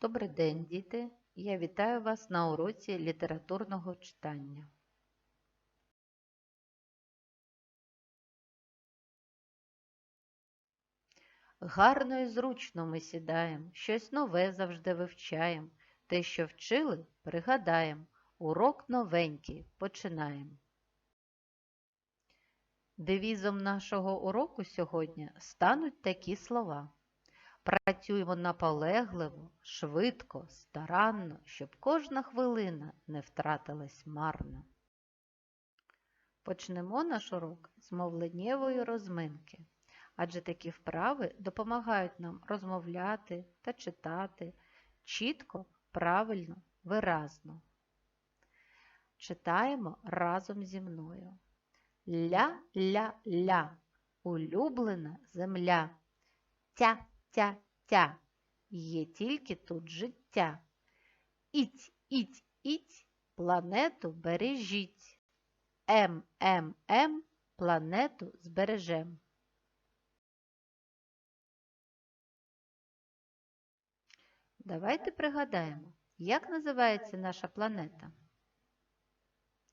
Добрий день, діти! Я вітаю вас на уроці літературного читання. Гарно і зручно ми сідаєм, щось нове завжди вивчаєм. Те, що вчили, пригадаєм. Урок новенький починаєм. Девізом нашого уроку сьогодні стануть такі слова. Працюємо наполегливо, швидко, старанно, щоб кожна хвилина не втратилась марно. Почнемо наш урок з мовленнєвої розминки, адже такі вправи допомагають нам розмовляти та читати чітко, правильно, виразно. Читаємо разом зі мною. Ля-ля-ля, улюблена земля. Тя тя тя є тільки тут життя. Іць, іць, іць, планету бережіть. М, М, М, планету збережем. Давайте пригадаємо, як називається наша планета.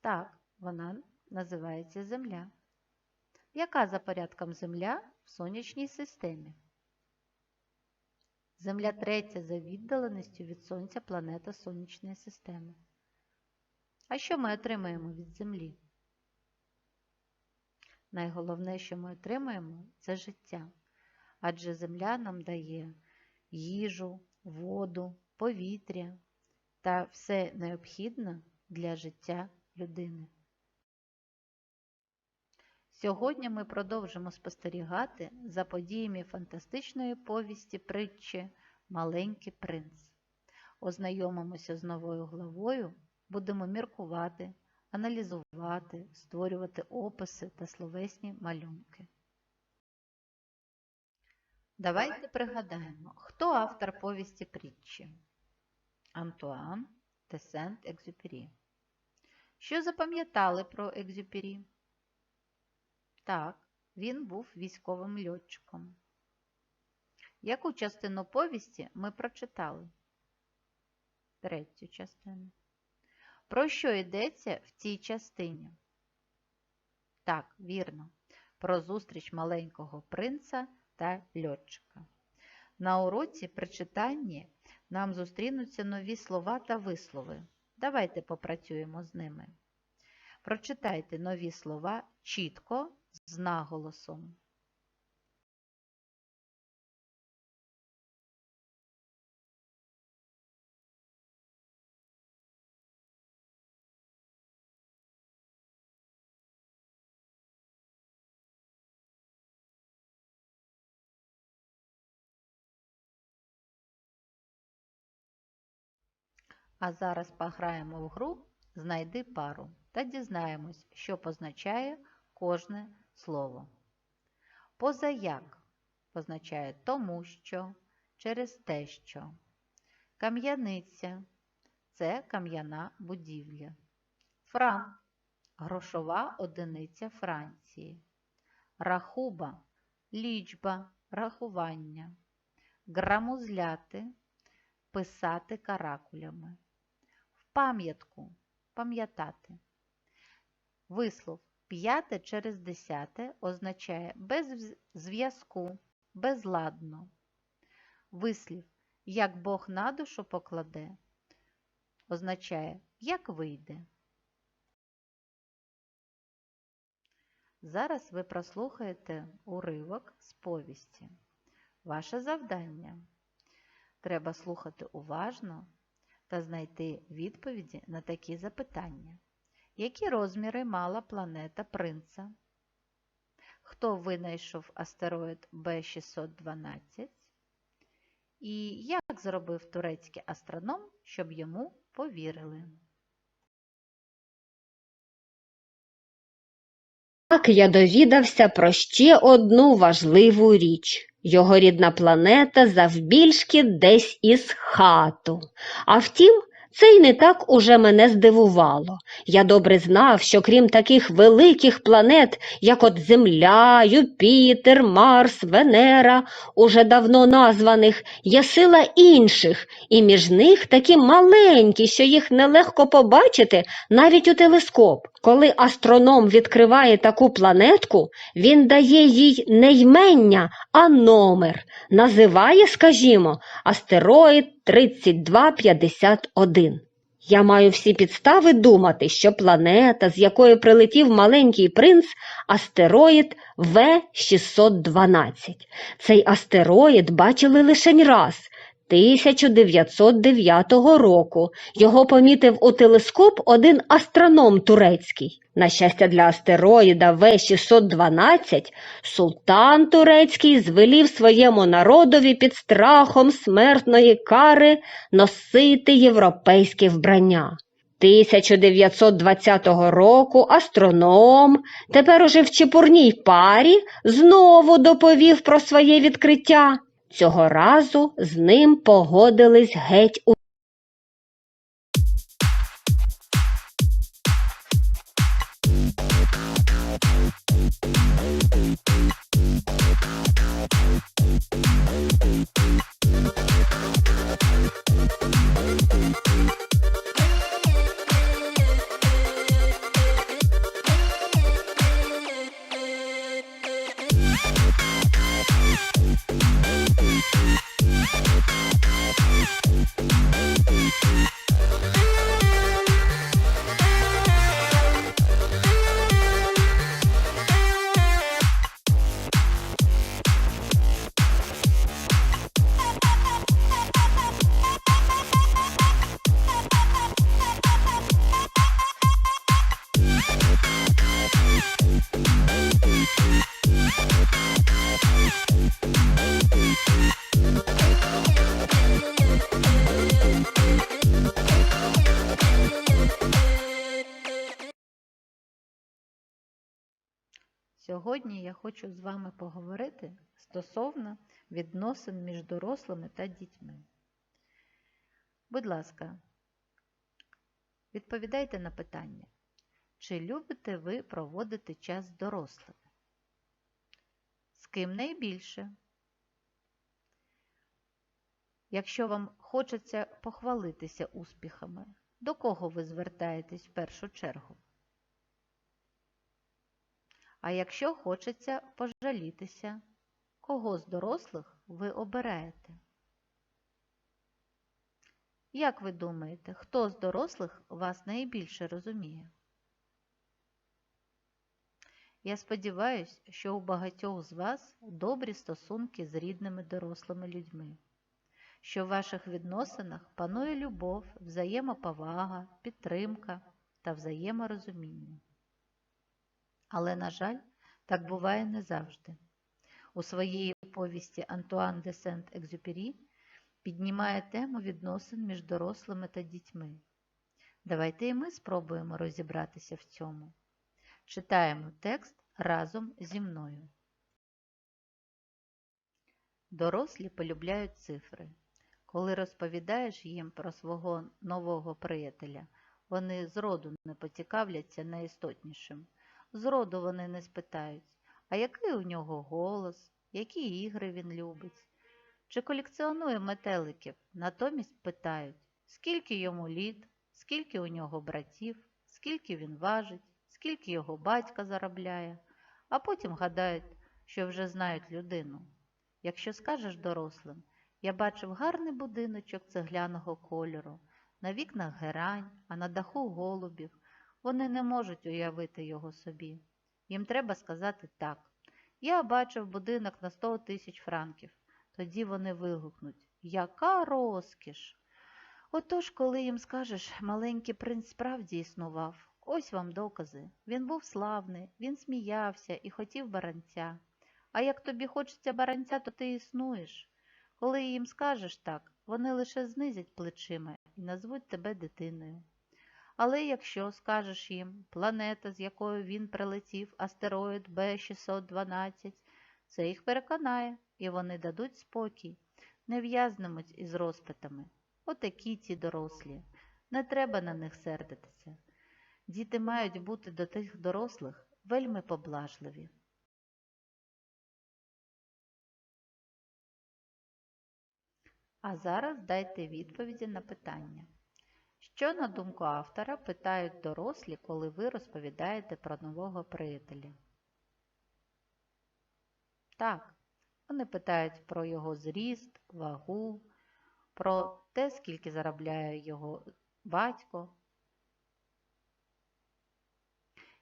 Так, вона називається Земля. Яка за порядком Земля в сонячній системі? Земля третя за віддаленістю від Сонця планета Сонячної системи. А що ми отримаємо від Землі? Найголовне, що ми отримаємо, це життя. Адже Земля нам дає їжу, воду, повітря та все необхідне для життя людини. Сьогодні ми продовжимо спостерігати за подіями фантастичної повісті притчі Маленький принц. Ознайомимося з новою главою, будемо міркувати, аналізувати, створювати описи та словесні малюнки. Давайте пригадаємо, хто автор повісті притчі? Антуан де Сент-Екзюпері. Що запам'ятали про Екзюпері? Так, він був військовим льотчиком. Яку частину повісті ми прочитали? Третю частину. Про що йдеться в цій частині? Так, вірно, про зустріч маленького принца та льотчика. На уроці при читанні нам зустрінуться нові слова та вислови. Давайте попрацюємо з ними. Прочитайте нові слова чітко з наголосом. А зараз пограємо в гру Знайди пару та дізнаємось, що позначає кожне слово. Позаяк позначає тому що, через те що. Кам'яниця це кам'яна будівля. Франк грошова одиниця Франції. Рахуба лічба, рахування. Грамузляти писати каракулями. В пам'ятку пам'ятати. Вислов п'яте через десяте означає без зв'язку, безладно. Вислів як Бог на душу покладе, означає як вийде. Зараз ви прослухаєте уривок з повісті. Ваше завдання треба слухати уважно та знайти відповіді на такі запитання. Які розміри мала планета Принца? Хто винайшов астероїд Б612? І як зробив турецький астроном, щоб йому повірили? Так я довідався про ще одну важливу річ. Його рідна планета завбільшки десь із хату. А втім, Це й не так уже мене здивувало. Я добре знав, що крім таких великих планет, як от Земля, Юпітер, Марс, Венера, уже давно названих, є сила інших, і між них такі маленькі, що їх нелегко побачити навіть у телескоп. Коли астроном відкриває таку планетку, він дає їй не ймення, а номер. Називає, скажімо, астероїд 3251. Я маю всі підстави думати, що планета, з якої прилетів маленький принц, астероїд В612. Цей астероїд бачили лише раз. 1909 року його помітив у телескоп один астроном турецький. На щастя для астероїда В612 султан турецький звелів своєму народові під страхом смертної кари носити європейське вбрання. 1920 року астроном, тепер уже в чепурній парі, знову доповів про своє відкриття. Цього разу з ним погодились геть Сьогодні я хочу з вами поговорити стосовно відносин між дорослими та дітьми. Будь ласка, відповідайте на питання. Чи любите ви проводити час з дорослими? З ким найбільше? Якщо вам хочеться похвалитися успіхами, до кого ви звертаєтесь в першу чергу? А якщо хочеться пожалітися, кого з дорослих ви обираєте? Як ви думаєте, хто з дорослих вас найбільше розуміє? Я сподіваюся, що у багатьох з вас добрі стосунки з рідними дорослими людьми, що в ваших відносинах панує любов, взаємоповага, підтримка та взаєморозуміння. Але, на жаль, так буває не завжди. У своїй повісті Антуан де Сент-Екзюпері піднімає тему відносин між дорослими та дітьми. Давайте і ми спробуємо розібратися в цьому. Читаємо текст разом зі мною. Дорослі полюбляють цифри. Коли розповідаєш їм про свого нового приятеля, вони зроду не поцікавляться найістотнішим. Зроду вони не спитають, а який у нього голос, які ігри він любить. Чи колекціонує метеликів, натомість питають, скільки йому літ, скільки у нього братів, скільки він важить, скільки його батька заробляє, а потім гадають, що вже знають людину. Якщо скажеш дорослим, я бачив гарний будиночок цегляного кольору, на вікнах герань, а на даху голубів, вони не можуть уявити його собі. Їм треба сказати так. Я бачив будинок на 100 тисяч франків. Тоді вони вигукнуть Яка розкіш! Отож, коли їм скажеш, маленький принц справді існував, ось вам докази. Він був славний, він сміявся і хотів баранця. А як тобі хочеться баранця, то ти існуєш. Коли їм скажеш так, вони лише знизять плечима і назвуть тебе дитиною. Але якщо скажеш їм планета, з якою він прилетів, астероїд Б612, це їх переконає, і вони дадуть спокій, не в'язнемуть із розпитами. Отакі ті дорослі. Не треба на них сердитися. Діти мають бути до тих дорослих вельми поблажливі. А зараз дайте відповіді на питання. Що, на думку автора, питають дорослі, коли ви розповідаєте про нового приятеля? Так, вони питають про його зріст, вагу, про те, скільки заробляє його батько.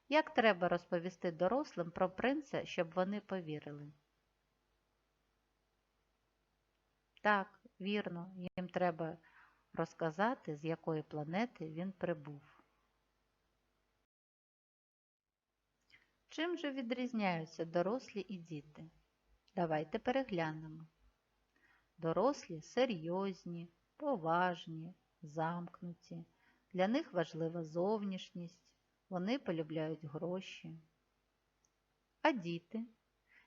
Як треба розповісти дорослим про принца, щоб вони повірили? Так, вірно, їм треба розказати, з якої планети він прибув. Чим же відрізняються дорослі і діти? Давайте переглянемо. Дорослі серйозні, поважні, замкнуті. Для них важлива зовнішність, вони полюбляють гроші. А діти?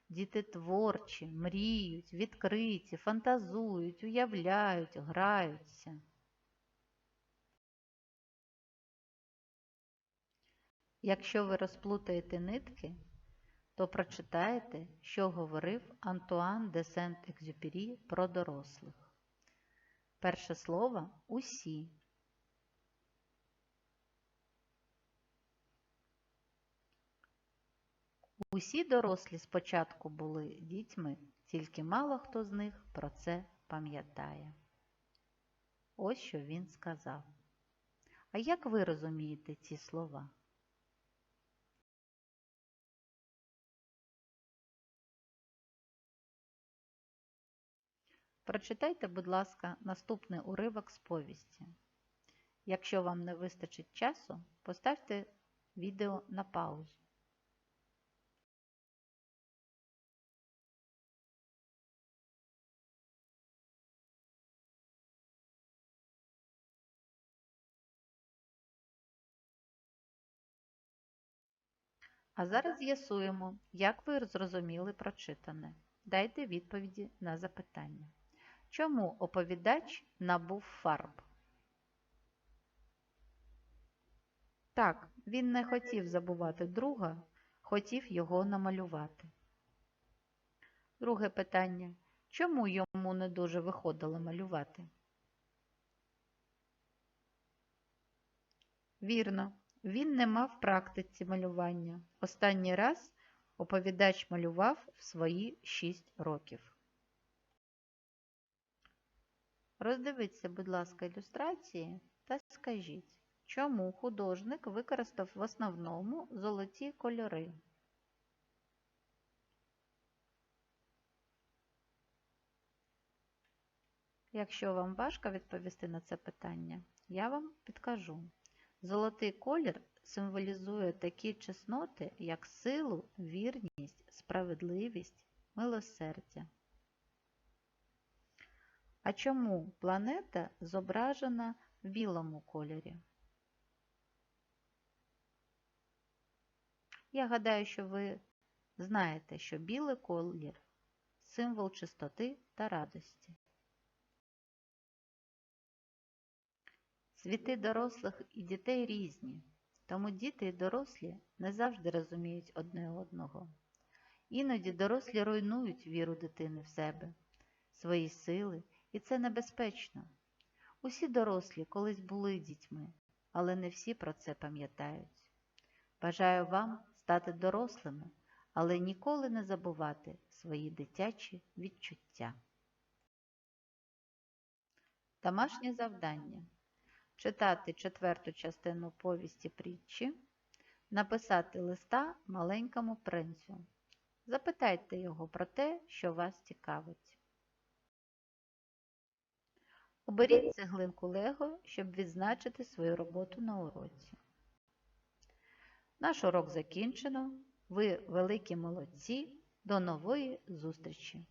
Діти творчі, мріють, відкриті, фантазують, уявляють, граються. Якщо ви розплутаєте нитки, то прочитаєте, що говорив Антуан де Сент-Екзюпері про дорослих. Перше слово усі. Усі дорослі спочатку були дітьми, тільки мало хто з них про це пам'ятає. Ось що він сказав. А як ви розумієте ці слова? Прочитайте, будь ласка, наступний уривок з повісті. Якщо вам не вистачить часу, поставте відео на паузу. А зараз з'ясуємо, як ви зрозуміли прочитане. Дайте відповіді на запитання. Чому оповідач набув фарб? Так, він не хотів забувати друга, хотів його намалювати. Друге питання. Чому йому не дуже виходило малювати? Вірно, він не мав практиці малювання. Останній раз оповідач малював в свої 6 років. Роздивіться, будь ласка, ілюстрації та скажіть, чому художник використав в основному золоті кольори? Якщо вам важко відповісти на це питання, я вам підкажу. Золотий колір символізує такі чесноти, як силу, вірність, справедливість, милосердя. А чому планета зображена в білому кольорі? Я гадаю, що ви знаєте, що білий колір символ чистоти та радості. Світи дорослих і дітей різні, тому діти і дорослі не завжди розуміють одне одного. Іноді дорослі руйнують віру дитини в себе, свої сили, і це небезпечно. Усі дорослі колись були дітьми, але не всі про це пам'ятають. Бажаю вам стати дорослими, але ніколи не забувати свої дитячі відчуття. Домашнє завдання читати четверту частину повісті притчі, написати листа маленькому принцю. Запитайте його про те, що вас цікавить. Оберіть цеглинку Лего, щоб відзначити свою роботу на уроці. Наш урок закінчено. Ви великі молодці. До нової зустрічі!